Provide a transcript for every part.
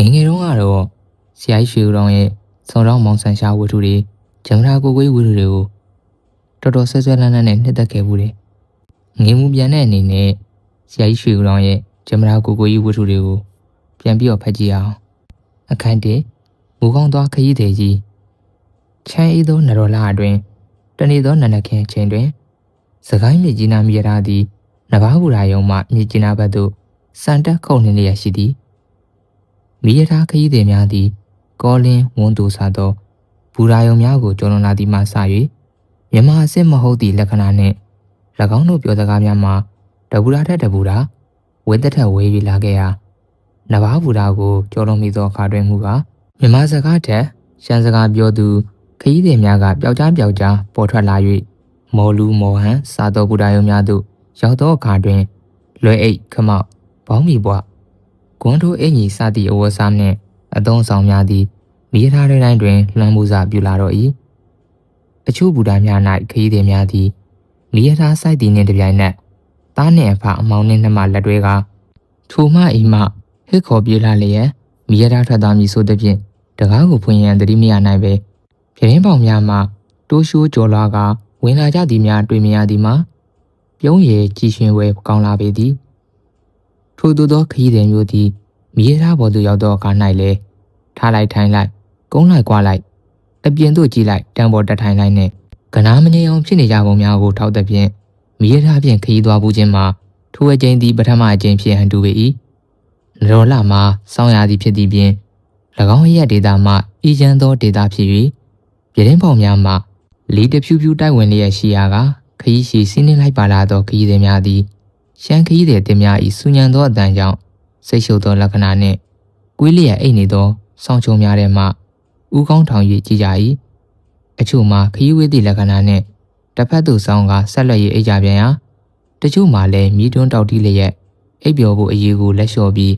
ငယ်ငယ်တုန်းကတော့ဆရာကြီးရွှေဦးတော်ရဲ့စုံတော်မောင်ဆန်ရှားဝတ္ထုတွေဂျမရာကိုကိုကြီးဝတ္ထုတွေကိုတော်တော်ဆွဲဆွဲလန်းလန်းနဲ့နှစ်သက်ခဲ့မှုတယ်ငေမှုပြန်တဲ့အနေနဲ့ဆရာကြီးရွှေဦးတော်ရဲ့ဂျမရာကိုကိုကြီးဝတ္ထုတွေကိုပြန်ပြီးတော့ဖတ်ကြည့်အောင်အခန်းတစ်မူကောင်းသောခရီးသည်ကြီးချမ်းအေးသောနရောလာအတွင်တနေ့သောနနခင်ချိန်တွင်စကိုင်းမြေကြီးနာမြေရာသည်နဘာဘူရာယုံမှမြေကြီးနာဘက်သို့စံတက်ခုန်နေလျက်ရှိသည် မိရထားခရီးသည်များသည်ကောလင်းဝန်းတူစားသောဘူရာယုံများကိုကျော်လွန်လာသည်မှစ၍မြမအစ်စ်မဟုတ်သည့်လက္ခဏာနှင့်၎င်းတို့ပြောစကားများမှာတဘူရာထက်တဘူရာဝေသက်ထက်ဝေး၍လာခဲ့ရာနဘာဘူရာကိုကျော်လွန်မိသောအခါတွင်မူကားမြမစကားထက်ရှမ်းစကားပြောသူခရီးသည်များကပျောက်ကြားပျောက်ကြားပေါ်ထွက်လာ၍မော်လူမော်ဟန်စားသောဘူရာယုံများသို့ရောက်သောအခါတွင်လွယ်အိတ်ခမောက်ဘောင်းမီပွား ဂွန်းထိုးအင်ကြီးစသည့်အဝတ်စားနှင့်အသုံးဆောင်များသည်မိထားတဲ့တိုင်းတွင်လွှမ်းမိုးစာပြုလာတော့၏အချို့ဘူတာများ၌ခရီးသည်များသည်မိရထားစိုက်သည်နှင့်တပြိုင်နက်သားနှင့်အဖအမောင်နှင့်နှမလက်တွဲကထိုမှအိမ်မှဟစ်ခေါ်ပြေးလာလျက်မိရထားထွက်သွားမည်ဆိုသဖြင့်တကားကိုဖွင့်ရန်တတိမရနိုင်ပဲပြင်းပေါင်များမှတိုးရှိုးကြော်လာကဝင်လာကြသည်များတွေ့မြင်ရသည်မှာပြုံးရည်ကြည်ရှင်ဝဲကောင်းလာပေသည် ထို့သို့သောခရီးသည်မျိုးသည်မိရထားပေါ်သို့ရောက်သောအခါ၌လည်းထားလိုက်ထိုင်လိုက်ကုန်းလိုက်ကွာလိုက်အပြင်သို့ကြည့်လိုက်တံပေါ်တက်ထိုင်လိုက်နဲ့ကနာမငြိမ်အောင်ဖြစ်နေကြပုံများကိုထောက်သဖြင့်မိရထားဖြင့်ခရီးသွားမှုချင်းမှာထိုအကျဉ်သည်ပထမအကျဉ်ဖြစ်ဟန်တူပေ၏နရောလာမှာစောင်းရသည်ဖြစ်သည့်ဖြင့်၎င်းရဲ့ဒေတာမှဤချမ်းသောဒေတာဖြစ်၍ပြည်ရင်းပေါင်များမှလီတဖြူဖြူတိုက်ဝင်လျက်ရှိရာကခရီးရှိစီးနှင်းလိုက်ပါလာသောခရီးသည်များသည် ရှမ်းခရီးသည်တင်များ၏စူညံသောအတန်ကြောင့်စိတ်ရှုပ်သောလက္ခဏာနှင့်ကွေးလျက်အိတ်နေသောစောင်းချုံများထဲမှဥကောင်းထောင်၍ကြည်ကြ၏အချို့မှာခရီးဝေးသည့်လက္ခဏာနှင့်တစ်ဖက်သို့ဆောင်းကဆက်လက်၍အိတ်ကြပြန်ရာတချို့မှာလည်းမြည်တွန်းတောက်တီးလျက်အိပ်ပျော်ဖို့အရေးကိုလက်လျှော်ပြီး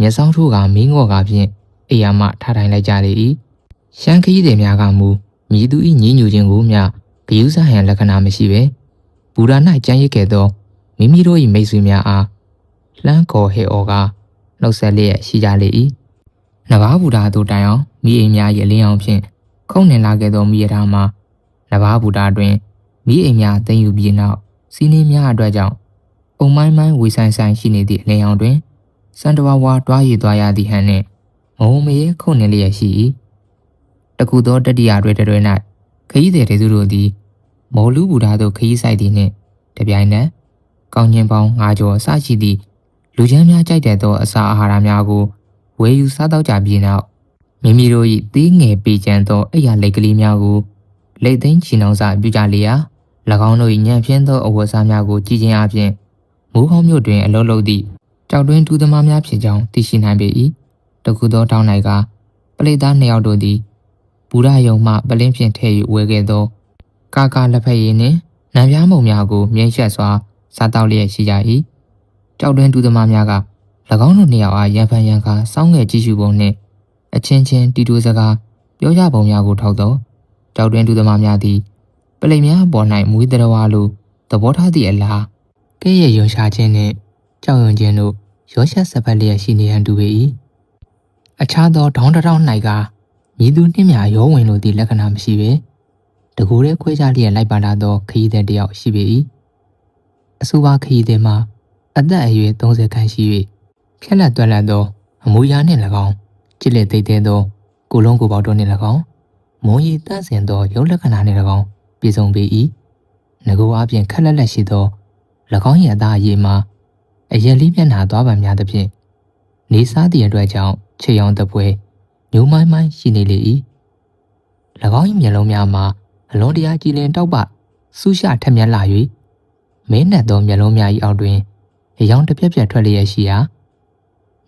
မျက်စောင်းထိုးကမင်းငော့ကဖြင့်အိယာမှထားထိုင်လိုက်ကြလေ၏ရှမ်းခရီးသည်များကမူမြည်သူ၏ညင်းညူခြင်းကိုမျှဂယုစဟန်လက္ခဏာမရှိပဲဘူရာ၌ကြမ်းရစ်ခဲ့သော မိမိတို့၏မိတ်ဆွေများအားလှမ်းခေါ်ဟဲ့အော်ကနှုတ်ဆက်လျက်ရှိကြလေ၏နဂါးဘူရာတို့တိုင်အောင်မိအိမ်များ၏အလင်းအောင်ဖြင့်ခုန်နေလာခဲ့သောမိရထားမှာနဂါးဘူရာတွင်မိအိမ်များတင်ယူပြီးနောက်စီးနှင်းများအတွက်ကြောင့်အုံမိုင်းမိုင်းဝေဆိုင်ဆိုင်ရှိနေသည့်အလင်းအောင်တွင်စံတဝါဝါတွားရည်သွားရသည့်ဟန်နှင့်မုံမရေခုန်နေလျက်ရှိ၏တကူသောတတိယတွေတွဲ၌ခရီးသည်တွေတို့သည်မော်လူဘူရာတို့ခရီးဆိုင်သည်နှင့်တပြိုင်နက် ကောင်းကျင်ပေါင်းငါးကျော်အစရှိသည့်လူချမ်းများကြိုက်တဲ့သောအစာအာဟာရများကိုဝယ်ယူစားတော့ကြပြီးနောက်မိမိတို့၏သီးငယ်ပေကျန်သောအိယာလိတ်ကလေးများကိုလိတ်သိမ်းချီနှောင်းစာပြုကြလျာ၎င်းတို့၏ညံ့ဖျင်းသောအဝတ်အစားများကိုကြည်ခြင်းအပြင်မိုးကောင်းမြို့တွင်အလုံးလုံးသည့်ကြောက်တွင်းတူသမားများဖြစ်ကြောင်းသိရှိနိုင်ပေ၏တခုသောတောင်း၌ကပလိသားနှစ်ယောက်တို့သည်ဘူရယုံမှပလင်းဖြင့်ထည့်၍ဝဲခဲ့သော ကာကာလက်ဖက်ရည်နှင့်နံပြားမုံများကိုမြင်းရှက်စွာ စားတောက်လျက်ရှိကြ၏ကြောက်တွင်းတူသမားများက၎င်းတို့နှစ်ယောက်အားရန်ဖန်ရန်ခါစောင်းငယ်ကြည့်ရှုပုံနှင့်အချင်းချင်းတီတူစကားပြောကြပုံများကိုထောက်သောကြောက်တွင်းတူသမားများသည်ပလိများအပေါ်၌မွေးတရဝါလိုသဘောထားသည့်အလားကဲ့ရဲ့ရုံရှာခြင်းနှင့်ကြောက်ရွံ့ခြင်းတို့ရောရှက်ဆက်ဖက်လျက်ရှိနေဟန်တူပေ၏အခြားသောဒေါင်းတစ်ထောင်၌ကမြည်သူနှင့်မြရောဝင်လိုသည့်လက္ခဏာမရှိပေတကူရဲခွဲခြားလျက်လိုက်ပါလာသောခရီးသည်တစ်ယောက်ရှိပေ၏ အဆိုပါခရီးသည်မှာအသက်အရွယ်30ခန့်ရှိ၍ဖြက်လက်တွက်လက်သောအမူအရာနှင့်၎င်းကြည်လက်သိတဲ့သောကိုလုံးကိုပေါတို့နှင့်၎င်းမုံရည်တန့်စင်သောရုပ်လက္ခဏာနှင့်၎င်းပြည်စုံပေ၏ငကိုအပြင်ခက်လက်လက်ရှိသော၎င်း၏အသားအရည်မှာအရက်လေးမျက်နှာသွားပံများသဖြင့်နေစားသည့်အတွက်ကြောင့်ခြေရောင်တပွဲညိုမိုင်းမိုင်းရှိနေလေ၏၎င်း၏မျက်လုံးများမှာအလွန်တရာကြည်လင်တောက်ပဆူရှထက်မြက်လာ၍ မင်းနဲ့သောမျက်လုံးများ၏အောက်တွင်အယောင်တစ်ပြက်ပြက်ထွက်လျက်ရှိရာ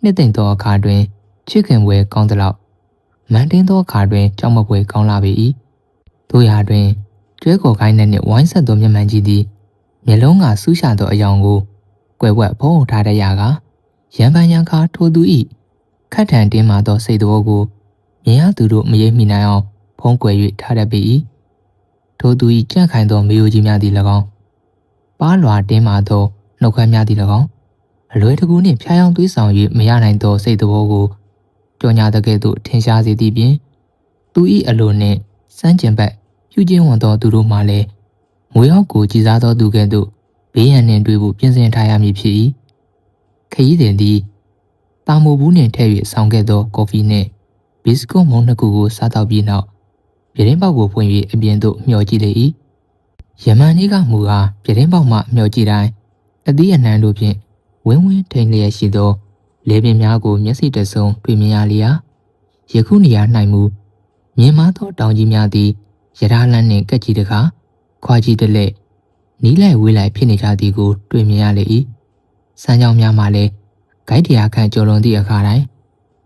နှစ်သိမ့်သောအခါတွင်ချစ်ခင်ပွဲကောင်းသလောက်မန်တင်းသောအခါတွင်ကြောက်မပွဲကောင်းလာပေ၏တို့ရာတွင်ကျွဲကော်ခိုင်းတဲ့နှင့်ဝိုင်းဆက်သောမျက်မှန်ကြီးသည်မျက်လုံးကဆူးရှာသောအယောင်ကိုကွယ်ဝက်ဖုံးထားတဲ့ရာကရံပန်ရံခါထိုသူ၏ခတ်ထန်တင်းမာသောစိတ်တော်ကိုမြင်ရသူတို့မရိပ်မိနိုင်အောင်ဖုံးကွယ်၍ထားတတ်ပေ၏ထိုသူ၏ကြန့်ခိုင်သောမေယိုကြီးများသည်၎င်း ပါးလွာတင်းမာသောနှုတ်ခမ်းများသည်၎င်းအလွယ်တကူနှင့်ဖျားယောင်းသွေးဆောင်၍မရနိုင်သောစိတ်တော်ကိုကြော်ညာတဲ့ကဲ့သို့ထင်ရှားစေသည့်ပြင်သူ၏အလိုနှင့်စမ်းကျင်ဘက်ပြုကျင်းဝန်သောသူတို့မှလည်းမွေဟောက်ကိုကြည်စားသောသူကဲ့သို့ဘေးရန်နှင့်တွေ့ဖို့ပြင်ဆင်ထားရမည်ဖြစ်၏ခရီးသည်သည်တာမိုဘူးနှင့်ထည့်၍ဆောင်းခဲ့သောကော်ဖီနှင့်ဘစ်ကွတ်မုံနှစ်ခုကိုစားတော့ပြီးနောက်ပြတင်းပေါက်ကိုဖွင့်၍အပြင်သို့မျှော်ကြည့်လေ၏ ယမန်ကြီးကမူအားပြတင်းပေါက်မှမျှော်ကြည့်တိုင်းအသီးအနှံတို့ဖြင့်ဝင်းဝင်းထိန်လျက်ရှိသောလေပင်များကိုမျက်စိတဆုံတွေ့မြင်ရလျာယခုနေရာ၌မူမြင်မသောတောင်ကြီးများသည်ရထားလမ်းနှင့်ကက်ကြီးတကားခွာကြီးတလက်နီးလိုက်ဝေးလိုက်ဖြစ်နေကြသည်ကို တွေ့မြင်ရလေ၏စမ်းကြောင်းများမှလည်းဂိုက်တရားခန့်ကျော်လွန်သည့်အခါတိုင်း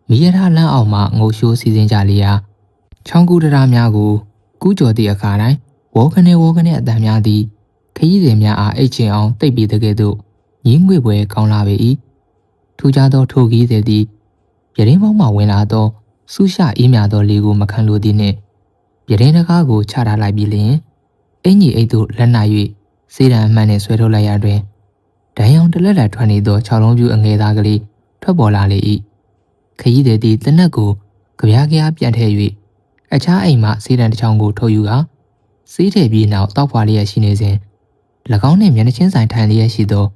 မိရထားလမ်းအောက်မှငိုရှိုးစီစဉ်ကြလျာချောင်းကူတရာများကို ကူးကျော်သည့်အခါတိုင်း ဝေါကနေဝေါကနေအတန်များသည်ခရီးစဉ်များအားအိတ်ချင်အောင်တိတ်ပြီးတဲ့ကဲ့သို့ညီးငွေပွဲကောင်းလာပေ၏ထူးခြားသောထိုခီးသည်သည်ပြတင်းပေါင်းမှဝင်လာသောဆူရှအေးမြသောလေကိုမခံလိုသည်နှင့်ပြတင်းတကားကိုချထားလိုက်ပြီးလျှင်အင်ကြီးအိတ်သို့လက်နာ၍စေးတံအမှန်နှင့်ဆွဲထုတ်လိုက်ရတွင်ဒံရောင်တလက်လက်ထွက်နေသောခြောက်လုံးပြူအငယ်သားကလေးထွက်ပေါ်လာလေ၏ခရီးသည်သည်တနက်ကိုကြပြားကြပြတ်ထည့်၍အခြားအိမ်မှစေးတံတစ်ချောင်းကိုထုတ်ယူကာ စေးထည့်ပြီးနောက်တောက်ဖွာလျက်ရှိနေစဉ်၎င်းနှင့်မျက်နှာချင်းဆိုင်ထိုင်လျက်ရှိသော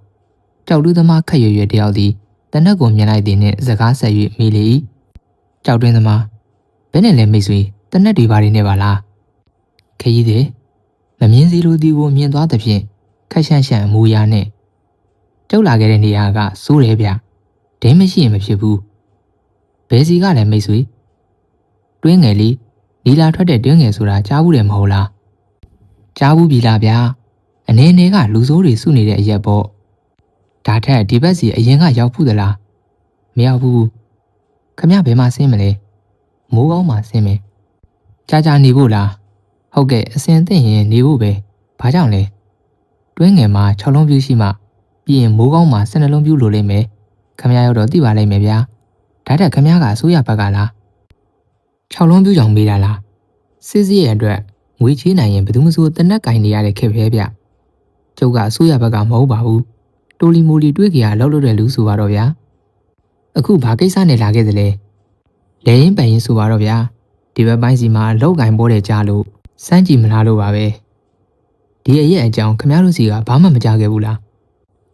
ကြောက်လူသမားခက်ရွရွတယောက်သည်တနက်ကိုမြင်လိုက်သည်နှင့်စကားဆက်၍မိလေ၏ကြောက်တွင်သမားဘယ်နဲ့လဲမိတ်ဆွေတနက်တွေပါနေပါလားခရီးသည်မမြင်စီလိုဒီကိုမြင်သွားသဖြင့်ခက်ရှန့်ရှန့်အမူအရာနှင့်ကျုပ်လာခဲ့တဲ့နေရာကစိုးတယ်ဗျဒင်းမရှိရင်မဖြစ်ဘူးဘယ်စီကလည်းမိတ်ဆွေတွင်းငယ်လေးနီလာထွက်တဲ့တွင်းငယ်ဆိုတာကြားဘူးတယ်မဟုတ်လား ကြားဘူးပြီလားဗျာအနေနဲ့ကလူဆိုးတွေစုနေတဲ့အရက်ပေါ့ဒါထက်ဒီဘက်စီအရင်ကရောက်ဘူးသလားမရောက်ဘူးခမရဘယ်မှာဆင်းမလဲမိုးကောင်းမှာဆင်းမယ်ကြာကြာနေဖို့လားဟုတ်ကဲ့အစင်သိရင်နေဖို့ပဲဘာကြောင့်လဲတွင်းငယ်မှာ6လုံးပြူးရှိမှပြီးရင်မိုးကောင်းမှာ12လုံးပြူးလိုလိမ့်မယ်ခမရရောက်တော့သိပါလိမ့်မယ်ဗျာဒါတက်ခမရကအစိုးရဘက်ကလား6လုံးပြူးကြောင်မေးတာလားစစ်စစ်ရဲ့အတွက် ငွေချေးနိုင်ရင်ဘယ်သူမှစိုးတနက်ကင်နေရတဲ့ခက်ပဲဗျကျုပ်ကအစိုးရဘက်ကမဟုတ်ပါဘူးတိုလီမိုလီတွေးကြရလောက်လို့တဲ့လူဆိုပါတော့ဗျာအခုဘာကိစ္စနဲ့လာခဲ့သလဲလဲရင်ပန်ရင်ဆိုပါတော့ဗျာဒီဘက်ပိုင်းစီမှာလောက်ကင်ပေါ်တဲ့ကြားလို့စမ်းကြည့်မလားလို့ပါပဲဒီအရက်အကြောင်းခမရတို့စီကဘာမှမကြားခဲ့ဘူးလား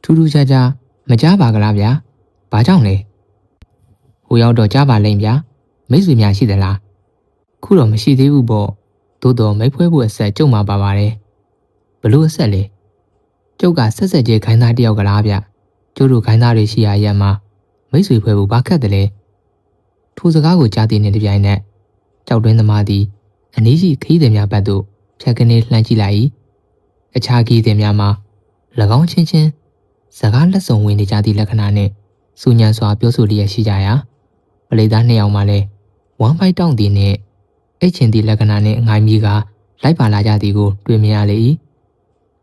ထူးထူးခြားခြားမကြားပါကလားဗျာဘာကြောင့်လဲဟိုရောက်တော့ကြားပါလိမ့်ဗျာမိတ်ဆွေများရှိသလားခုတော့မရှိသေးဘူးပေါ့ သို့တော်မိတ်ဖွဲဖို့အဆက်ကြုံမှာပါပါတယ်ဘလို့အဆက်လဲကျုပ်ကဆက်ဆက်ကျဲခိုင်းသားတယောက်ကလားဗျကျုပ်တို့ခိုင်းသားတွေရှိရရက်မှာမိတ်ဆွေဖွဲဖို့ဘာခက်တယ်လဲထိုစကားကိုကြားသိနေတဲ့ပြိုင်နက်ကြောက်တွင်းသမားသည်အနည်းရှိခီးသည်များဘက်သို့ဖြတ်ကနေလှမ်းကြည့်လိုက်၏အခြားခီးသည်များမှာ၎င်းချင်းချင်းစကားလက်စုံဝင်နေကြသည့်လက္ခဏာနှင့်စူညံစွာပြောဆိုလျက်ရှိကြရာပလိသားနှစ်ယောက်မှလည်းဝမ်ဖိုက်တောင့်သည်နှင့် အိတ်ချင်သည့်လက္ခဏာနှင့်ငိုင်းမိကလိုက်ပါလာကြသည်ကိုတွေ့မြင်ရလေ၏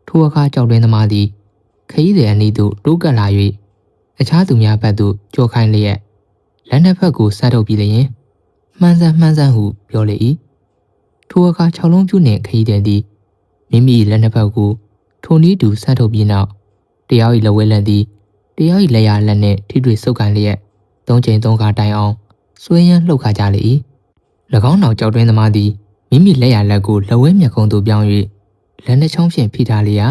ထိုအခါကြောက်တွင်းသမားသည်ခရီးသည်အနီးသို့တိုးကပ်လာ၍အခြားသူများဘက်သို့ကြောခိုင်းလျက်လက်နှစ်ဖက်ကိုဆက်ထုတ်ပြီးလျင်မှန်းစမ်းမှန်းစမ်းဟုပြောလေ၏ထိုအခါ၆လုံးပြူနှင့်ခရီးသည်သည်မိမိလက်နှစ်ဖက်ကိုထိုနည်းတူဆက်ထုတ်ပြီးနောက်တရား၏လက်ဝဲလက်သည်တရား၏လက်ရလက်နှင့်ထိတွေ့ဆုပ်ကန်လျက်သုံးချိန်သုံးခါတိုင်အောင်ဆွေးရမ်းလှုပ်ခါကြလေ၏၎ င်းနောက်ကြောက်တွင်းသမားသည်မိမိလက်ရလက်ကိုလက်ဝဲမျက်ခုံးသို့ပြောင်း၍လက်နှချောင်းဖြင့်ဖိထားလျာ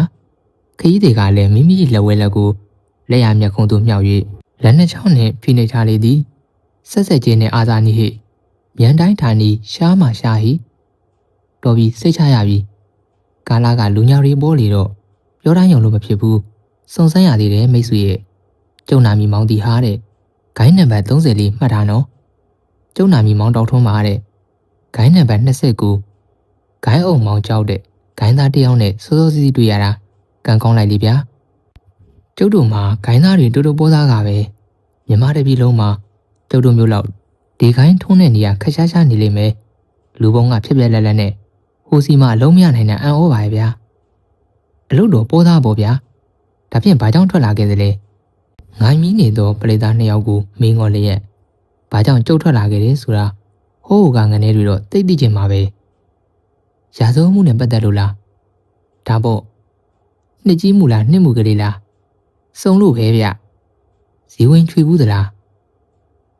ခရီးတွေကလည်းမိမိလက်ဝဲလက်ကိုလက်ရမျက်ခုံးသို့မြှောက်၍လက်နှချောင်းနှင့်ဖိနေထားလေသည်ဆက်ဆက်ချင်းနှင့်အာသာနီဟိမြန်တိုင်းဌာနီရှားမှရှားဟိတော်ပြီစိတ်ချရပြီကာလာကလူညာတွေပေါ်လေတော့ပြောတိုင်းရုံလို့မဖြစ်ဘူးစုံစမ်းရသေးတယ်မိတ်ဆွေရဲ့ကျုံနာမီမောင်တီဟာတဲ့ဂိုင်းနံပါတ်30လေးမှတ်ထားနော်ကျုံနာမီမောင်တောက်ထွန်းပါတဲ့ ဂိုင်းနံပါတ်29ဂိုင်းအုံမောင်ကြောက်တဲ့ဂိုင်းသားတယောက်နဲ့စိုးစိုးစီးစီးတွေ့ရတာကံကောင်းလိုက်လေဗျာကျုပ်တို့မှာဂိုင်းသားတွေတူတူပေါ်သားကပဲမြမတပြည်လုံးမှာကျုပ်တို့မျိုးလောက်ဒီဂိုင်းထုံးတဲ့နေရာခက်ရှားရှားနေလိမ့်မယ်လူပုံကဖြစ်ပြက်လက်လက်နဲ့ဟိုစီမအလုံးမရနိုင်တဲ့အံ့ဩပါရဲ့ဗျာအလုတ်တော်ပေါ်သားပေါ့ဗျာဒါဖြင့်ဘာကြောင့်ထွက်လာခဲ့သလဲငိုင်းမီးနေသောပလေသားနှစ်ယောက်ကိုမင်းငေါ်လျက်ဘာကြောင့်ကြုတ်ထွက်လာခဲ့တယ်ဆိုတာ ဟိုးကငနေတွေတော့သိသိချင်မှာပဲရာဇဝမှုနဲ့ပတ်သက်လို့လားဒါပေါ့နှစ်ကြီးမှုလားနှစ်မှုကလေးလားစုံလို့ပဲဗျဇီဝင်ချွေဘူးသလား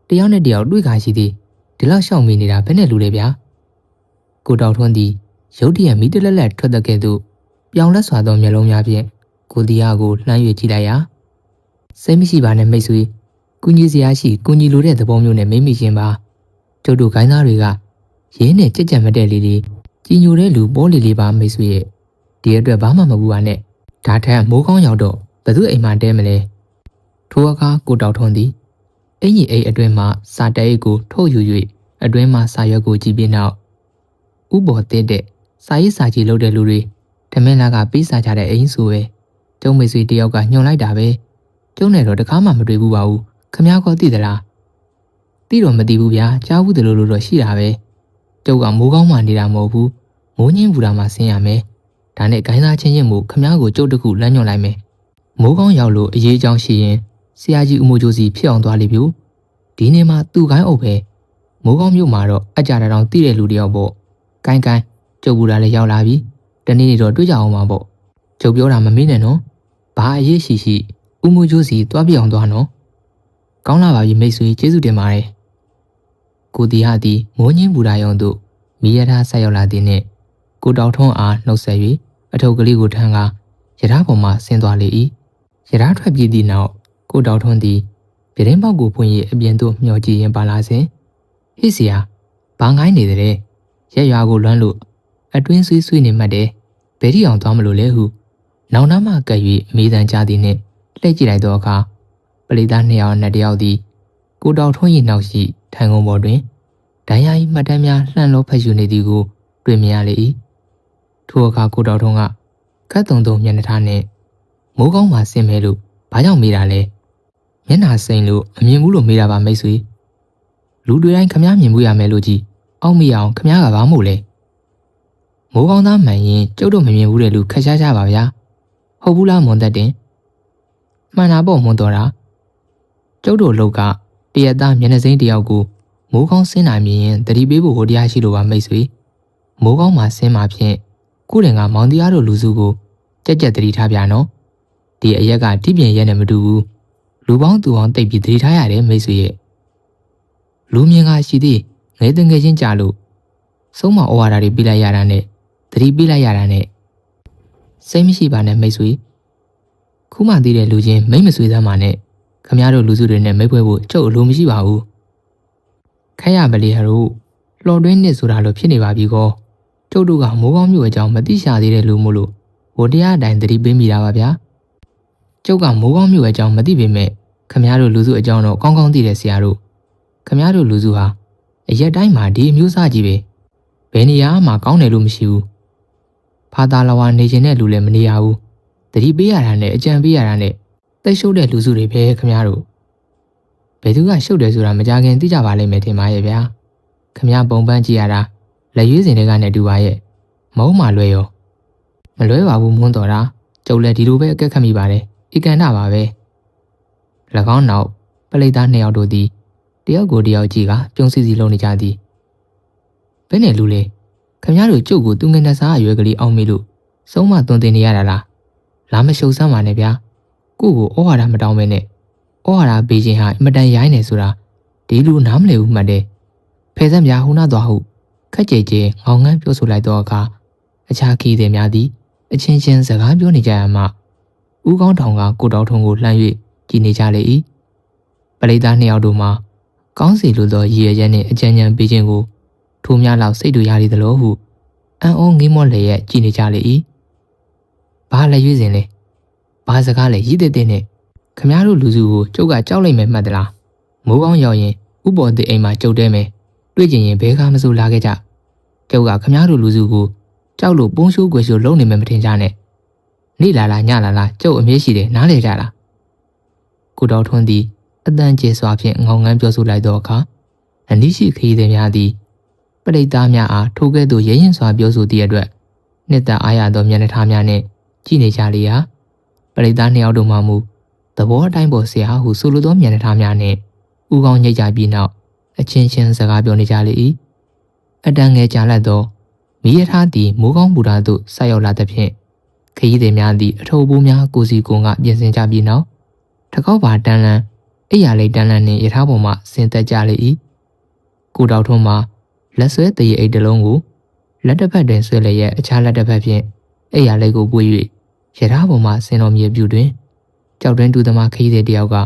တယောက်နဲ့တယောက်တွေ့ခါရှိသည်ဒီလောက်ရှောင်မိနေတာဘယ်နဲ့လူလဲဗျာကိုတောက်ထွန်းသည်ရုတ်တရက်မိတလက်လက်ထွက်တဲ့ကဲ့သို့ပြောင်လက်စွာသောမျက်လုံးများဖြင့်ကိုတီယာကိုလှမ်း၍ကြည့်လိုက်ရာစိတ်မရှိပါနဲ့မိတ်ဆွေကုညီစရာရှိကုညီလိုတဲ့သဘောမျိုးနဲ့မိမိရှင်ပါ ကျုပ်တို့ခိုင်းသားတွေကရင်းနဲ့ကြက်ကြက်မတဲ့လေးလေးကြီးညိုတဲ့လူပေါ်လီလေးပါမိတ်ဆွေရဲ့ဒီအတွက်ဘာမှမပူပါနဲ့ဒါထက်မိုးကောင်းရောက်တော့ဘယ်သူအိမ်မှာတဲမလဲထိုအခါကိုတောက်ထွန်းသည်အင်ကြီးအိမ်အတွင်းမှစာတဲအိတ်ကိုထုတ်ယူ၍အတွင်းမှစာရွက်ကိုကြည့်ပြီးနောက်ဥပေါ်တဲ့တဲ့စာရေးစာကြီးလုပ်တဲ့လူတွေဓမင်းလာကပေးစာကြတဲ့အိမ်ဆိုပဲကျုံမေဆွေတယောက်ကညှို့လိုက်တာပဲကျုံနဲ့တော့တကားမှမတွေ့ဘူးပါဘူးခမ ्या ကောသိသလား သိတော့မသိဘူးဗျာကြားဘူးတယ်လို့လို့တော့ရှိတာပဲကျုပ်ကမိုးကောင်းမှနေတာမဟုတ်ဘူးမိုးညင်းဘူးတာမှဆင်းရမယ်ဒါနဲ့ဂိုင်းသားချင်းချင်းမို့ခမ ्या ကိုကျုပ်တခုလမ်းညွှန်လိုက်မယ်မိုးကောင်းရောက်လို့အရေးအကြောင်းရှိရင်ဆရာကြီးဦးမိုးကျိုးစီဖြစ်အောင်သွားလိမ့်ပြီဒီနေ့မှသူ့ခိုင်းအုပ်ပဲမိုးကောင်းမြို့မှာတော့အကြတာတောင်သိတဲ့လူတယောက်ပေါ့ကိုင်းကိုင်းကျုပ်ဘူးတာလည်းရောက်လာပြီတနေ့နေ့တော့တွေ့ကြအောင်ပါပေါ့ကျုပ်ပြောတာမမေ့နဲ့နော်ဘာအရေးရှိရှိဦးမိုးကျိုးစီသွားပြအောင်သွားနော်ကောင်းလာပါပြီမိတ်ဆွေကျေးဇူးတင်ပါတယ် ကိုတီဟာသည်မိုးညင်းဘူရာယုံသို့မိရထားဆက်ရောက်လာသည်နှင့်ကိုတောက်ထွန်းအားနှုတ်ဆက်၍အထုပ်ကလေးကိုထမ်းကားရထားပေါ်မှဆင်းသွားလေ၏ရထားထွက်ပြေးသည့်နောက်ကိုတောက်ထွန်းသည်ပြတင်းပေါက်ကိုဖွင့်၍အပြင်သို့မျှော်ကြည့်ရင်ပါလာစဉ်ဟိစရာဘာငိုင်းနေတဲ့ရက်ရွာကိုလွမ်းလို့အတွင်းဆွေးဆွေးနေမှတ်တယ်ဘယ်ဒီအောင်သွားမလို့လဲဟုနောင်နာမှကပ်၍မိတန်ကြသည်နှင့်လှည့်ကြည့်လိုက်သောအခါပလိသားနှစ်ယောက်နဲ့တယောက်သည်ကိုတောက်ထွန်း၏နောက်ရှိ ထိုင်ကုန်ပေါ်တွင်ဒိုင်ယာ၏မှတ်တမ်းများလှန့်လို့ဖတ်ယူနေသည်ကိုတွေ့မြင်ရလေ၏ထိုအခါကိုတောက်ထွန်းကခတ်တုံတုံမျက်နှာထားနှင့်မိုးကောင်းမှဆင်းမဲလို့ဘာကြောင့်မေးတာလဲမျက်နှာစိမ့်လို့အမြင်ဘူးလို့မေးတာပါမိတ်ဆွေလူတွေတိုင်းခမားမြင်မှုရမယ်လို့ကြီးအောက်မေးအောင်ခမားကဘာမို့လဲမိုးကောင်းသားမှန်ရင်ကျုပ်တို့မမြင်ဘူးတဲ့လူခက်ရှားကြပါဗျာဟုတ်ဘူးလားမွန်သက်တင်မှန်တာပေါ့မွန်တော်တာကျုပ်တို့လောက်က တရသားမျက်နှာစိမ့်တယောက်ကိုမိုးကောင်းဆင်းနိုင်မြင်ရင်တတိပေးဖို့ဟိုတရားရှိလို့ပါမိတ်ဆွေမိုးကောင်းမှဆင်းမှဖြင့်ကိုရင်ကမောင်တရားတို့လူစုကိုကြက်ကြက်တတိထားပြနော်ဒီအရက်ကတိပြင်ရက်နဲ့မတူဘူးလူပေါင်းသူပေါင်းတိတ်ပြီးတတိထားရတယ်မိတ်ဆွေရဲ့လူမြင်ကရှိသေးငယ်တငယ်ချင်းကြလို့ဆုံးမဩဝါဒတွေပြလိုက်ရတာနဲ့တတိပြလိုက်ရတာနဲ့စိတ်မရှိပါနဲ့မိတ်ဆွေခုမှသိတဲ့လူချင်းမိတ်မဆွေးသားမှနဲ့ ခမရတို့လူစုတွေနဲ့မိတ်ပွဲဖို့ကျုပ်အလိုမရှိပါဘူးခက်ရပလေဟတို့လှော်တွင်းနှစ်ဆိုတာလိုဖြစ်နေပါပြီကောကျုပ်တို့ကမိုးကောင်းမျိုးအကြောင်းမသိရှာသေးတဲ့လူမို့လို့ဝတရားအတိုင်းသတိပေးမိတာပါဗျာကျုပ်ကမိုးကောင်းမျိုးအကြောင်းမသိပေမဲ့ခမရတို့လူစုအကြောင်းတော့ကောင်းကောင်းသိတဲ့ဆရာတို့ခမရတို့လူစုဟာအရက်တိုင်းမှာဒီအမျိုးစားကြီးပဲဘယ်နေရာမှကောင်းတယ်လို့မရှိဘူးဖာသာလဝါနေခြင်းတဲ့လူလည်းမနေရဘူးတတိပေးရတာနဲ့အကြံပေးရတာနဲ့ တိတ်ရှုပ်တဲ့လူစုတွေပဲခမရတို့ဘယ်သူကရှုပ်တယ်ဆိုတာမကြခင်သိကြပါလိမ့်မယ်ထင်ပါရဲ့ဗျာခမရပုံပန်းကြည့်ရတာလက်ရွေးစင်တွေကနဲ့တူပါရဲ့မုံမှလွဲရောမလွဲပါဘူးမွန်းတော်တာကျုပ်လည်းဒီလိုပဲအကက်ခတ်မိပါတယ်ဧကန်တာပါပဲ၎င်းနောက်ပလိသားနှစ်ယောက်တို့သည်တယောက်ကိုတယောက်ကြည့်ကပြုံးစီစီလုံးနေကြသည်ဘယ်နဲ့လူလဲခမရတို့ကျုပ်ကိုသူငယ်နှစားအရွယ်ကလေးအောင်မေလို့စုံးမသွန်တင်နေရတာလားလာမရှုံစမ်းပါနဲ့ဗျာ ကိုကိုဩဝါဒမတောင်းမဲနဲ့ဩဝါဒပေးခြင်းဟာအင်မတန်ရိုင်းနေဆိုတာဒီလူနားမလည်ဘူးမှတ်တယ်ဖယ်ဆက်များဟုနာသွားဟုခက်ကြဲကြဲငောင်ငန်းပြောဆိုလိုက်တော့အခါအခြားခီးသည်များသည်အချင်းချင်းစကားပြောနေကြရမှဦးကောင်းထောင်ကကိုတောက်ထုံကိုလှမ်း၍ကြည်နေကြလေ၏ပရိသတ်နှစ်ယောက်တို့မှာကောင်းစီလိုသောရည်ရရက်နှင့်အကြံဉာဏ်ပေးခြင်းကိုထိုးများလောက်စိတ်တူရရည်သလိုဟုအံ့ဩငိမ့်မော့လျက်ကြည်နေကြလေ၏ဘာလည်းရွေးစင်လဲ ဘာစကားလဲရည်တဲ့တဲ့နဲ့ခမားတို့လူစုကိုကျုပ်ကကြောက်လိုက်မယ်မှတ်သလားမိုးကောင်းရောက်ရင်ဥပေါ်တဲ့အိမ်မှာကျုပ်တဲမယ်တွေ့ကျင်ရင်ဘဲကားမစိုးလာခဲ့ကြကျုပ်ကခမားတို့လူစုကိုကြောက်လို့ပုံရှိုးကွယ်ရှိုးလုံးနေမယ်မထင်ကြနဲ့နေလာလာညလာလာကျုပ်အမြဲရှိတယ်နားလေကြလားကိုတော်ထွန်းသည်အတန်ကျေစွာဖြင့်ငေါငန်းပြောဆိုလိုက်သောအခါအနိရှိခရီးသည်များသည်ပရိသတ်များအားထိုကဲ့သို့ရဲရင်စွာပြောဆိုသည့်အတွက်နှစ်သက်အားရသောမျက်နှာထားများနှင့်ကြည့်နေကြလေရာ ပရိသတ်နှစ်ယောက်တို့မှမူသဘောအတိုင်းပေါ်ဆရာဟုဆိုလိုသောမျက်နှာထားများနှင့်ဥကောင်းညိတ်ကြပြီးနောက်အချင်းချင်းစကားပြောနေကြလေ၏အတန်ငယ်ကြာလတ်သောမိရထားသည်မိုးကောင်းပူရာသို့ဆက်ရောက်လာသဖြင့်ခရီးသည်များသည်အထုပ်ပိုးများကိုစီကုံကပြင်ဆင်ကြပြီးနောက်တကောက်ပါတန်းလန်းအိယာလေးတန်းလန်းနှင့်ရထားပေါ်မှဆင်းသက်ကြလေ၏ကိုတောက်ထွန်းမှာလက်ဆွဲတရေအိတ်တစ်လုံးကိုလက်တစ်ဖက်တွင်ဆွဲလျက်အခြားလက်တစ်ဖက်ဖြင့်အိယာလေးကိုပွေ၍ ရထားပေါ်မှဆင်းတော်မြေပြူတွင်ကြောက်တွင်တူသမားခရီးသည်တယောက်က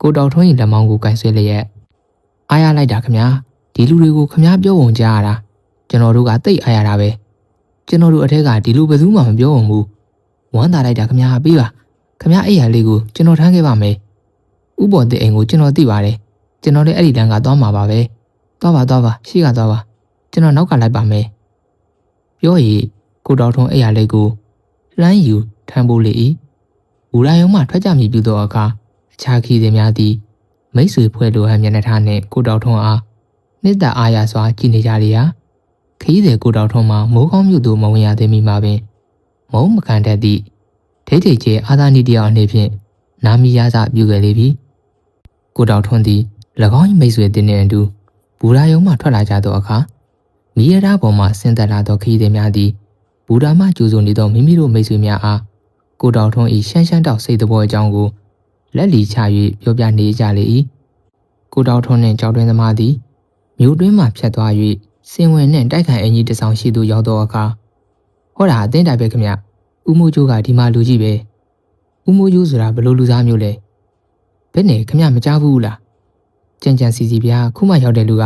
ကိုတောက်ထွန်း၏လက်မောင်းကိုကင်ဆွဲလျက်အားရလိုက်တာခမညာဒီလူတွေကိုခမညာပြောဝင်ကြရတာကျွန်တော်တို့ကတိတ်အားရတာပဲကျွန်တော်တို့အထက်ကဒီလူဘယ်သူမှမပြောဝင်ဘူးဝမ်းသာလိုက်တာခမညာပြီးပါခမညာအိယာလေးကိုကျွန်တော်ထမ်းခဲ့ပါမယ်ဥပေါ်တဲ့အိမ်ကိုကျွန်တော်သိပါတယ်ကျွန်တော်လည်းအဲ့ဒီလမ်းကသွားမှာပါပဲသွားပါသွားပါရှေ့ကသွားပါကျွန်တော်နောက်ကလိုက်ပါမယ်ပြောရည်ကိုတော်ထုံးအိယာလေးကိုလှမ်းယူ ထမ်းဖို့လေ၏ဘူရာယုံမှထွက်ကြမည်ပြုသောအခါအခြားခီးသည်များသည်မိတ်ဆွေဖွဲ့လိုဟန်မျက်နှာထားနှင့်ကိုတော်ထုံးအားနှစ်သက်အားရစွာကြည်နေကြရရာခီးသည်ကိုတော်ထုံးမှာမိုးကောင်းမြုပ်သူမဝင်ရသေးမီမှာပင် မုံမကန်တတ်သည့်ထိတ်ထိတ်ကျဲအာသာနီတယောက်အနေဖြင့်နာမီရစပြုခဲ့လေပြီကိုတော်ထွန်းသည်၎င်း၏မိတ်ဆွေတင်နေအတူဘူရာယုံမှထွက်လာကြသောအခါမိရတာပေါ်မှဆင်းသက်လာသောခီးသည်များသည်ဘူရာမှကျူစုနေသောမိမိတို့မိတ်ဆွေများအား ကိုတော်ထွန်း၏ရှမ်းရှမ်းတောက်စိတ်တဘောအကြောင်းကိုလက်လီချ၍ပြောပြနေကြလေ၏ကိုတော်ထွန်းနှင့်ကြောက်တွင်သမားသည်မြို့တွင်းမှဖြတ်သွား၍စင်ဝင်နှင့်တိုက်ခိုင်အင်ကြီးတစ်ဆောင်ရှိသူရောက်သောအခါဟောတာအတင်းတိုင်ပဲခမဦးမိုးကျိုးကဒီမှာလူကြီးပဲဦးမိုးကျိုးဆိုတာဘယ်လိုလူသားမျိုးလဲဘယ်နဲ့ခမမကြားဘူးလားကြံကြံစီစီပြားခုမှရောက်တဲ့လူက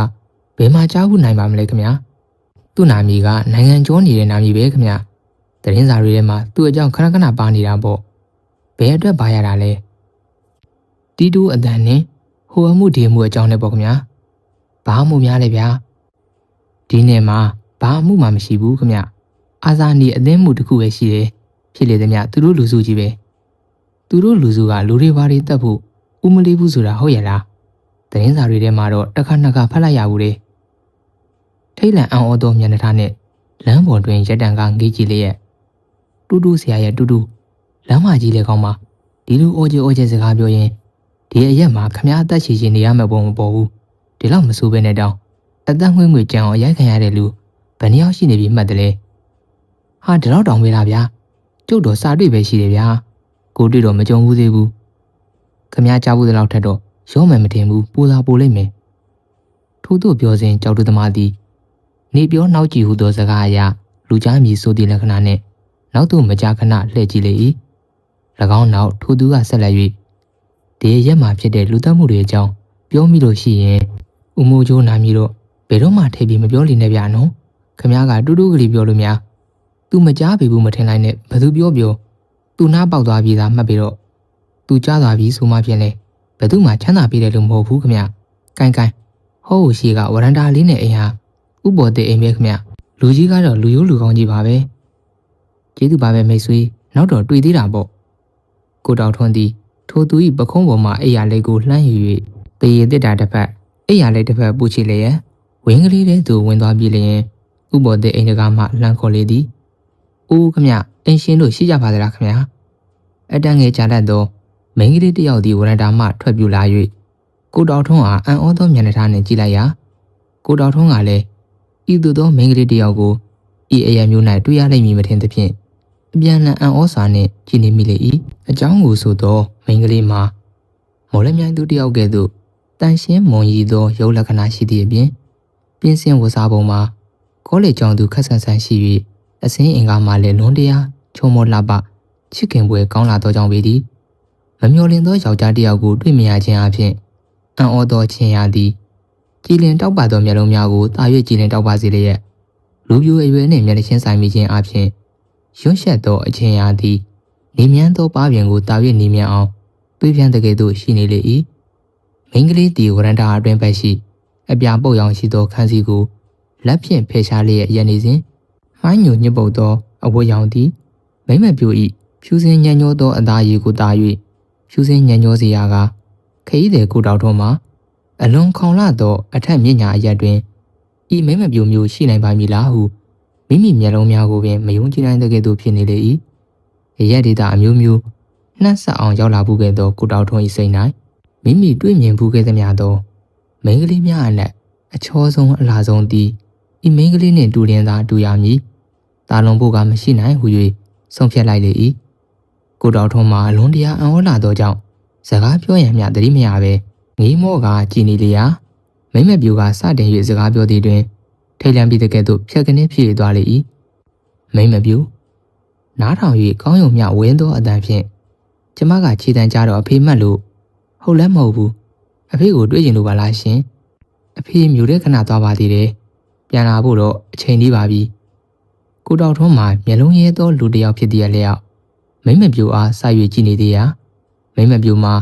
ဘယ်မှာကြားဘူးနိုင်ပါမလဲခမသူ့နာမည်ကနိုင်ငံကျော်နေတဲ့နာမည်ပဲခမ တရင်စာတွေထဲမှာသူ့အကြောင်းခဏခဏပါနေတာပေါ့ဘယ်အတွက်ပါရတာလဲတီတူအတန်နဲ့ဟိုအမှုဒီအမှုအကြောင်းနဲ့ပေါ့ခမဘာမှုများလဲဗျာဒီနေ့မှာဘာအမှုမှမရှိဘူးခမအာဇာနီအသင်းမှုတစ်ခုပဲရှိတယ်ဖြစ်လေသမျှသူတို့လူစုကြီးပဲသူတို့လူစုကလူတွေဘာတွေတက်ဖို့ဦးမလေးဘူးဆိုတာဟုတ်ရဲ့လားသတင်းစာတွေထဲမှာတော့တစ်ခါနှစ်ခါဖတ်လိုက်ရဘူးလေထိတ်လန့်အောင်အောသောမျက်နှာထားနဲ့လမ်းပေါ်တွင်ရက်တံကငေးကြည့်လျက် တူတူဆရာရဲ့တူတူလမ်းမကြီးလေကောင်းမှာဒီလိုအိုကြီးအိုကြီးစကားပြောရင်ဒီအရက်မှာခမားအသက်ရှည်ရှည်နေရမယ့်ပုံမပေါ်ဘူးဒီလောက်မဆိုးပဲနဲ့တောင်းအသက်ငွေ့ငွေ့ကြံအောင်ရိုက်ခံရတဲ့လူဘယ်နှယောက်ရှိနေပြီမှတ်တယ်လေဟာဒီလောက်တောင်မေးတာဗျာကျုပ်တော့စာတွေ့ပဲရှိတယ်ဗျာကိုတွေ့တော့မကြုံဘူးသေးဘူးခမည်းကြားဘူးတဲ့လောက်ထက်တော့ရောမယ်မထင်ဘူးပူသာပူလိမ့်မယ်ထို့သို့ပြောစဉ်ကြောက်တူသမားသည်နေပြောနှောက်ကြည့်ဟုသောစကားအရလူကြားမြည်ဆိုသည့်လက္ခဏာနှင့် နောက်သို့မကြာခဏလှည့်ကြည့်လေ၏၎င်းနောက်ထိုသူကဆက်လက်၍ဒီရက်မှာဖြစ်တဲ့လူသတ်မှုတွေအကြောင်းပြောမိလို့ရှိရင်ဦးမိုးကျိုးနာမည်တော့ဘယ်တော့မှထိပ်ပြီးမပြောလိမ့်နဲ့ဗျာနော်ခမည်းကတူတူကလေးပြောလို့များသူမကြားပြီဘူးမထင်လိုက်နဲ့ဘသူပြောပြောသူနားပေါက်သွားပြီသားမှတ်ပြီးတော့သူကြားသွားပြီဆိုမှဖြစ်လေဘယ်သူမှချမ်းသာပေးတယ်လို့မဟုတ်ဘူးခမကိုင်ကိုင်ဟောဟိုရှိကဝရန်တာလေးနဲ့အိမ်ဟာဥပေါ်တဲ့အိမ်ပဲခမလူကြီးကတော့လူရိုးလူကောင်းကြီးပါပဲ ကျေးဇူးပါပဲမိတ်ဆွေနောက်တော့တွေ့သေးတာပေါ့ကိုတောင်ထွန်းသည်ထိုသူ၏ပခုံးပေါ်မှအိယာလေးကိုလှမ်းယူ၍တရေတစ်တာတစ်ဖက်အိယာလေးတစ်ဖက်ပူချီလျက်ဝင်းကလေးတဲ့သူဝင်သွားပြီလျင်ဥပေါ်တဲ့အိမ်တကားမှလှမ်းခေါ်လေသည်။အိုးခမအင်းရှင်းလို့ရှိကြပါသလားခမ။အတန်းငယ်ကြတတ်သောမိန်းကလေးတယောက်သည်ဝရန်တာမှထွက်ပြူလာ၍ကိုတော်ထွန်းအားအံ့ဩသောမျက်နှာထားနှင့်ကြည့်လိုက်ရာကိုတော်ထွန်းကလည်းဤသို့သောမိန်းကလေးတယောက်ကိုဤအရာမျိုး၌တွေ့ရလိမ့်မည်မထင်သဖြင့် အပြန်လန်အံ့ဩစွာနှင့်ကြည်နေမိလေ၏အကြောင်းကိုဆိုသောမိန်းကလေးမှာမော်လမြိုင်သူတယောက်ကဲ့သို့တန်ရှင်းမွန်ရည်သောရုပ်လက္ခဏာရှိသည့်အပြင်ပြင်းစင်ဝစားပုံမှာကောလေကျောင်းသူခက်ဆန်ဆန်ရှိ၍အစင်းအင်္ဂါမှလည်းလွန်တရားချုံမောလှပချစ်ခင်ပွဲကောင်းလာသောကြောင့်ပေသည်မမျော်လင့်သောယောက်ျားတစ်ယောက်ကိုတွေ့မြင်ရခြင်းအပြင်အံ့ဩသောခြင်းရသည်ကြည်လင်တောက်ပသောမျက်လုံးများကိုတာ၍ကြည်လင်တောက်ပါစေလျက်လူပြိုအရွယ်နှင့်မျက်နှာချင်းဆိုင်မိခြင်းအပြင် ရွံ့ရှက်သောအခြင်းရသည်နေမြန်းသောပါးပြင်ကိုတာ၍နေမြန်းအောင်တွေးပြန်တဲ့ကဲ့သို့ရှိနေလေ၏မိန်းကလေးတီဝရန်တာအတွင်းပဲရှိ အပြာပုတ်ရောင်ရှိသောခန်းစီကိုလက်ဖြင့်ဖယ်ရှားလျက်ရနေစဉ်မိုင်းညိုညစ်ပုတ်သောအဝတ်ရောင်သည်မိမ့်မပြူ၏ဖြူစင်ညံ့ညောသောအသားရည်ကိုတာ၍ဖြူစင်ညံ့ညောစေရာကခရီးသည်ကိုတောက်တော်မှာအလွန်ခေါင်လာသောအထက်မြင့်ညာအရက်တွင်ဤမိမ့်မပြူမျိုးရှိနိုင်ပါမည်လားဟု မိမိမျက်လုံးများကိုပင်မယုံကြည်နိုင်တဲ့ကဲ့သို့ဖြစ်နေလေ၏ရက်ဒေတာအမျိုးမျိုးနှက်ဆက်အောင်ရောက်လာဘူးခဲ့သောကိုတောက်ထွန်း၏စိတ်၌မိမိတွေ့မြင်ဘူးခဲ့သမျှသောမိန်းကလေးများအနက်အချောဆုံးအလားဆုံးသည်ဤမိန်းကလေးနှင့်တူလင်းသာတူရမည်တာလွန်ဖို့ကမရှိနိုင်ဟု၍ဆုံးဖြတ်လိုက်လေ၏ကိုတော်ထုံးမှာအလွန်တရာအံ့ဩလာသောကြောင့်စကားပြောရန်မျှတတိမရပဲငေးမော့ကကြည်နေလျာမိမ့်မပြူကစတင်၍စကားပြောသည်တွင် ထိတ်လန့်ပြီးတဲ့ကဲ့သို့ဖြက်ကနေဖြစ်သွားလေ၏မိမ့်မပြူနားထောင်၍ကောင်းယုံမြဝင်းသောအတန်ဖြင့်ကျမကခြေတန်းကြတော့အဖေမှတ်လို့ဟုတ်လည်းမဟုတ်ဘူးအဖေကိုတွေ့ကျင်လို့ပါလားရှင်အဖေမျိုးတဲ့ခဏသွားပါသေးတယ်ပြန်လာဖို့တော့အချိန်ကြီးပါပြီကိုတော်ထွန်းမှာမျက်လုံးရဲသောလူတစ်ယောက်ဖြစ်သည်အလျောက်မိမ့်မပြူအားစာရွေကြည့်နေသေးရာမိမ့်မပြူမှာ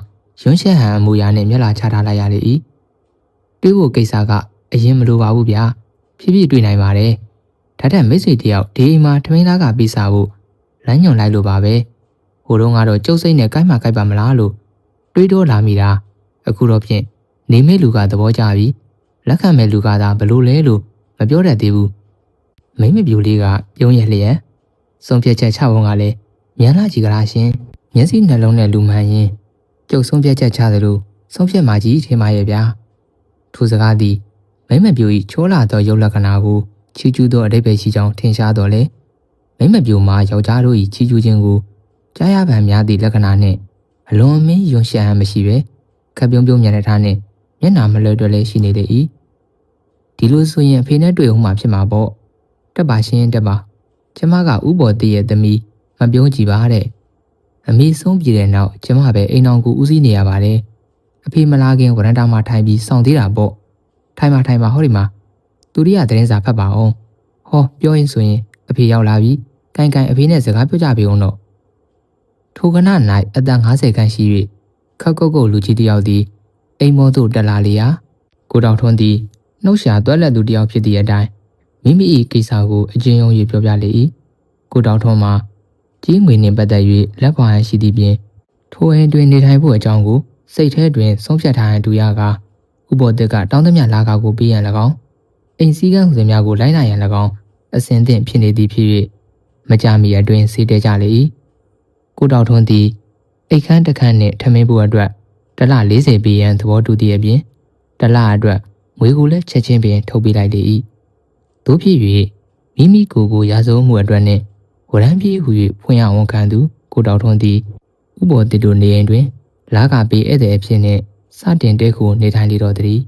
ရွှန်းချက်ဟန်အမူအရာနဲ့မျက်လာချထားလိုက်ရလေ၏တွေးဖို့ကိစ္စကအရင်မလိုပါဘူးဗျာ ဖြည်းဖြည်းတွေ့နိုင်ပါတယ်ဒါထက်မိတ်ဆွေတယောက်ဒီအိမ်မှာထမင်းသားကပြီးစားဖို့လမ်းညွန်လိုက်လို့ပါပဲဟိုတုန်းကတော့ကျုပ်စိတ်နဲ့ကိုက်မှကိုက်ပါမလားလို့တွေးတော့လာမိတာအခုတော့ဖြင့်နေမဲ့လူကသဘောကျပြီလက်ခံမဲ့လူကသာဘလို့လဲလို့မပြောတတ်သေးဘူးမိမ့်မပြူလေးကပြုံးရလျက်ဆုံးဖြတ်ချက်ချပုံကလည်းမြန်လာကြည့်ကြလားရှင်မျက်စိနှလုံးနဲ့လူမှန်ရင်ကျုပ်ဆုံးဖြတ်ချက်ချသလိုဆုံးဖြတ်မှကြီးထင်ပါရဲ့ဗျာထိုစကားသည် မိမ့်မပြူ၏ချိုးလာသောရုပ်လက္ခဏာကိုချီးကျူးသောအတိတ်ပဲရှိကြောင်းထင်ရှားတော်လေမိမ့်မပြူမှာယောက်ျားတို့၏ချီးကျူးခြင်းကိုကြားရပံများသည့်လက္ခဏာနှင့်အလွန်အမင်းယွန်ရှာဟန်မရှိပဲခပ်ပြုံးပြုံးမြန်တဲ့ထားနှင့်မျက်နာမလွယ်တွယ်လေးရှိနေလေ၏ဒီလိုဆိုရင်အဖေနဲ့တွေ့အောင်မှဖြစ်မှာပေါ့တက်ပါရှင်တက်ပါကျမကဥပေါ်တည့်ရဲ့သမီးမပြုံးကြည့်ပါတဲ့အမေဆုံးပြေတဲ့နောက်ကျမပဲအိမ်အောင်ကိုဦးစီးနေရပါတယ်အဖေမလာခင်ဝရန်တာမှာထိုင်ပြီးစောင့်သေးတာပေါ့ ထိုင်ပါထိုင်ပါဟောဒီမှာသူရိယသတင်းစာဖတ်ပါအောင်ဟောပြောရင်ဆိုရင်အဖေရောက်လာပြီကိုင်ကိုင်အဖေနဲ့စကားပြောကြပြီအောင်တော့ထိုကန၌အသက်50ခန့်ရှိ၍ခက်ကုတ်ကုတ်လူကြီးတယောက်သည်အိမ်မောသို့တက်လာလျာကိုတောင်ထွန်းသည်နှုတ်ရှာတွက်လက်သူတယောက်ဖြစ်သည့်အတိုင်းမိမိ၏ကိစ္စကိုအကျဉ်းရုံး၍ပြောပြလေ၏ကိုတောင်ထွန်းမှာကြီးငွေနှင့်ပတ်သက်၍လက်ခွာရန်ရှိသည့်ပြင်ထိုအိမ်တွင်နေထိုင်ဖို့အကြောင်းကိုစိတ်ထဲတွင်ဆုံးဖြတ်ထားရန်တူရကာ ဥပ္ပောတက်ကတောင်းသမျှလာကာကိုပေးရန်၎င်းအိမ်စည်းကမ်းစဉ်များကိုလိုက်နိုင်ရန်၎င်းအစဉ်သင့်ဖြစ်နေသည်ဖြစ်၍မကြမီအတွင်စေးတဲကြလေ၏ကိုတောက်ထွန်းသည်အိတ်ခမ်းတစ်ခမ်းနှင့်ထမင်းဖို့အတွက်တလ40ပေးရန်သဘောတူသည့်အပြင်တလအတွက်ငွေကိုလည်းချက်ချင်းပင်ထုတ်ပေးလိုက်လေ၏တို့ဖြစ်၍မိမိကိုယ်ကိုရာဇဝမှုအတွက်နှင့်ဝရမ်းပြေးဟူ၍ဖွင့်ရဝန်ခံသူကိုတောက်ထွန်းသည်ဥပ္ပော်တစ်တို့နေရင်တွင် လာကပေးဧည့်သည်အဖြစ်နှင့် စတင်တဲခုနေထိုင်လေတော်သည်